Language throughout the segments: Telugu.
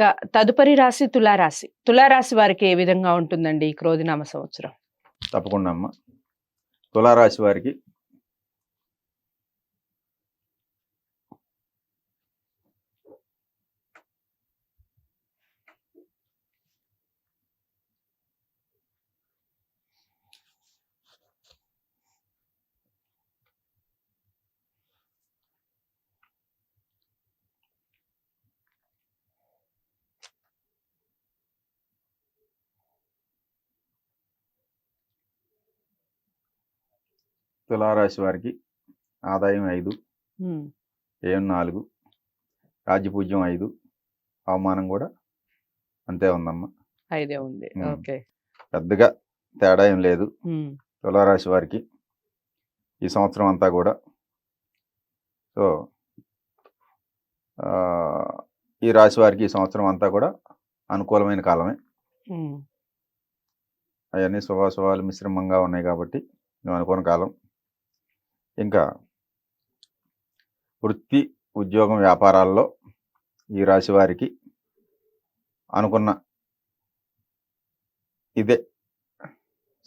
ఇక తదుపరి రాశి తులారాశి. తులారాశి వారికి ఏ విధంగా ఉంటుందండి ఈ క్రోధినామ సంవత్సరం? తప్పకుండా అమ్మ. తులారాశి వారికి తులారాశి వారికి ఆదాయం ఐదు ఏం నాలుగు రాజ్యపూజ్యం ఐదు అవమానం కూడా అంతే ఉందమ్మా. ఐదే ఉంది. ఓకే. పెద్దగా తేడా ఏం లేదు. తులారాశి వారికి ఈ సంవత్సరం అంతా కూడా సో ఈ రాశి వారికి ఈ సంవత్సరం అంతా కూడా అనుకూలమైన కాలమే. అవన్నీ శుభాశుభాలు మిశ్రమంగా ఉన్నాయి కాబట్టి మేము అనుకున్న కాలం. ఇంకా వృత్తి ఉద్యోగం వ్యాపారాల్లో ఈ రాశి వారికి అనుకున్న ఇదే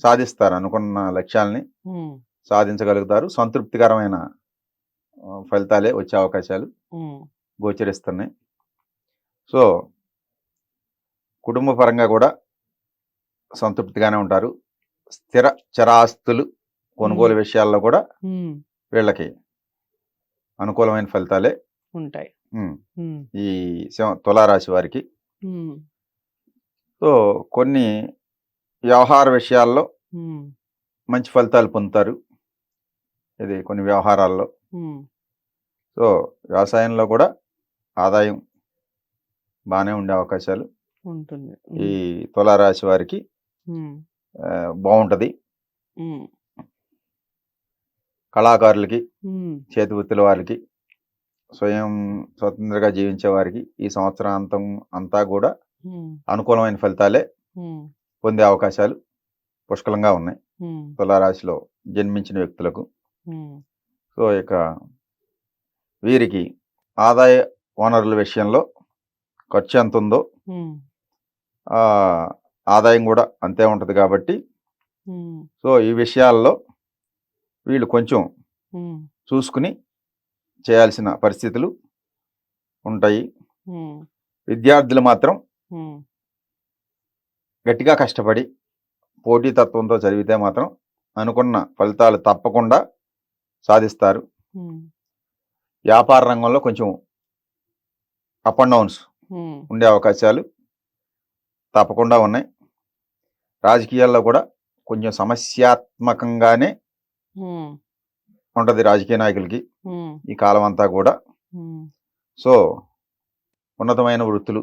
సాధిస్తారు అనుకున్న లక్ష్యాల్ని సాధించగలుగుతారు. సంతృప్తికరమైన ఫలితాలే వచ్చే అవకాశాలు గోచరిస్తున్నాయి. సో కుటుంబ పరంగా కూడా సంతృప్తిగానే ఉంటారు. స్థిర చరాస్తులు కొనుగోలు విషయాల్లో కూడా వీళ్ళకి అనుకూలమైన ఫలితాలే ఉంటాయి. ఈ తులారాశి వారికి. సో కొన్ని వ్యవహార విషయాల్లో మంచి ఫలితాలు పొందుతారు. ఇది కొన్ని వ్యవహారాల్లో. సో వ్యవసాయంలో కూడా ఆదాయం బాగానే ఉండే అవకాశాలు. ఉంటుంది. ఈ తులారాశి వారికి బాగుంటది. కళాకారులకి చేతి వృత్తుల వారికి స్వయం స్వతంత్రంగా జీవించే వారికి ఈ సంవత్సరాంతం అంతా కూడా అనుకూలమైన ఫలితాలే పొందే అవకాశాలు పుష్కలంగా ఉన్నాయి. తులారాశిలో జన్మించిన వ్యక్తులకు. సో ఇక వీరికి ఆదాయ వనరుల విషయంలో ఖర్చు ఎంత ఉందో ఆదాయం కూడా అంతే ఉంటుంది కాబట్టి సో ఈ విషయాల్లో వీళ్ళు కొంచెం చూసుకుని చేయాల్సిన పరిస్థితులు ఉంటాయి. విద్యార్థులు మాత్రం గట్టిగా కష్టపడి పోటీతత్వంతో చదివితే మాత్రం అనుకున్న ఫలితాలు తప్పకుండా సాధిస్తారు. వ్యాపార రంగంలో కొంచెం అప్ అండ్ డౌన్స్ ఉండే అవకాశాలు తప్పకుండా ఉన్నాయి. రాజకీయాల్లో కూడా కొంచెం సమస్యాత్మకంగానే ఉంటుంది రాజకీయ నాయకులకి. ఈ కాలం అంతా కూడా సో ఉన్నతమైన వృత్తులు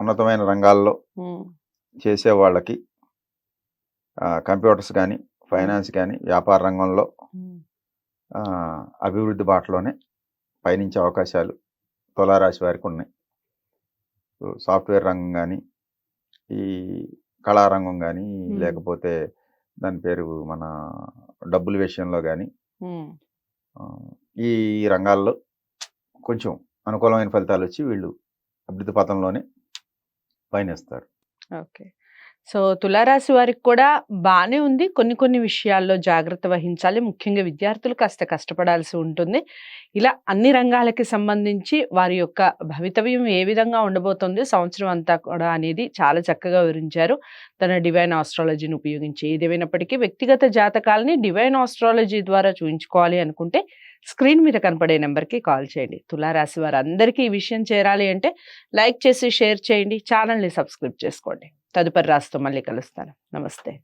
ఉన్నతమైన రంగాల్లో చేసే వాళ్ళకి కంప్యూటర్స్ కానీ ఫైనాన్స్ కానీ వ్యాపార రంగంలో అభివృద్ధి బాటలోనే పయనించే అవకాశాలు తులారాశి వారికి ఉన్నాయి. సాఫ్ట్వేర్ రంగం కానీ ఈ కళారంగం కానీ. లేకపోతే దాని పేరు మన డబ్బుల విషయంలో కానీ ఈ రంగాల్లో కొంచెం అనుకూలమైన ఫలితాలు వచ్చి వీళ్ళు అభివృద్ధి పథంలోనే పయనిస్తారు. ఓకే. సో తులారాశి వారికి కూడా బాగానే ఉంది. కొన్ని కొన్ని విషయాల్లో జాగ్రత్త వహించాలి. ముఖ్యంగా విద్యార్థులు కాస్త కష్టపడాల్సి ఉంటుంది. ఇలా అన్ని రంగాలకి సంబంధించి వారి యొక్క భవితవ్యం ఏ విధంగా ఉండబోతుంది సంవత్సరం అంతా కూడా అనేది చాలా చక్కగా వివరించారు. తన డివైన్ ఆస్ట్రాలజీని ఉపయోగించి ఏదేమైనప్పటికీ వ్యక్తిగత జాతకాలని డివైన్ ఆస్ట్రాలజీ ద్వారా చూపించుకోవాలి అనుకుంటే స్క్రీన్ మీద కనపడే నెంబర్కి కాల్ చేయండి. తులారాశి వారు అందరికీ ఈ విషయం చేరాలి అంటే లైక్ చేసి షేర్ చేయండి. ఛానల్ని సబ్స్క్రైబ్ చేసుకోండి. తదుపరి రాస్తూ మళ్ళీ కలుస్తాను. నమస్తే.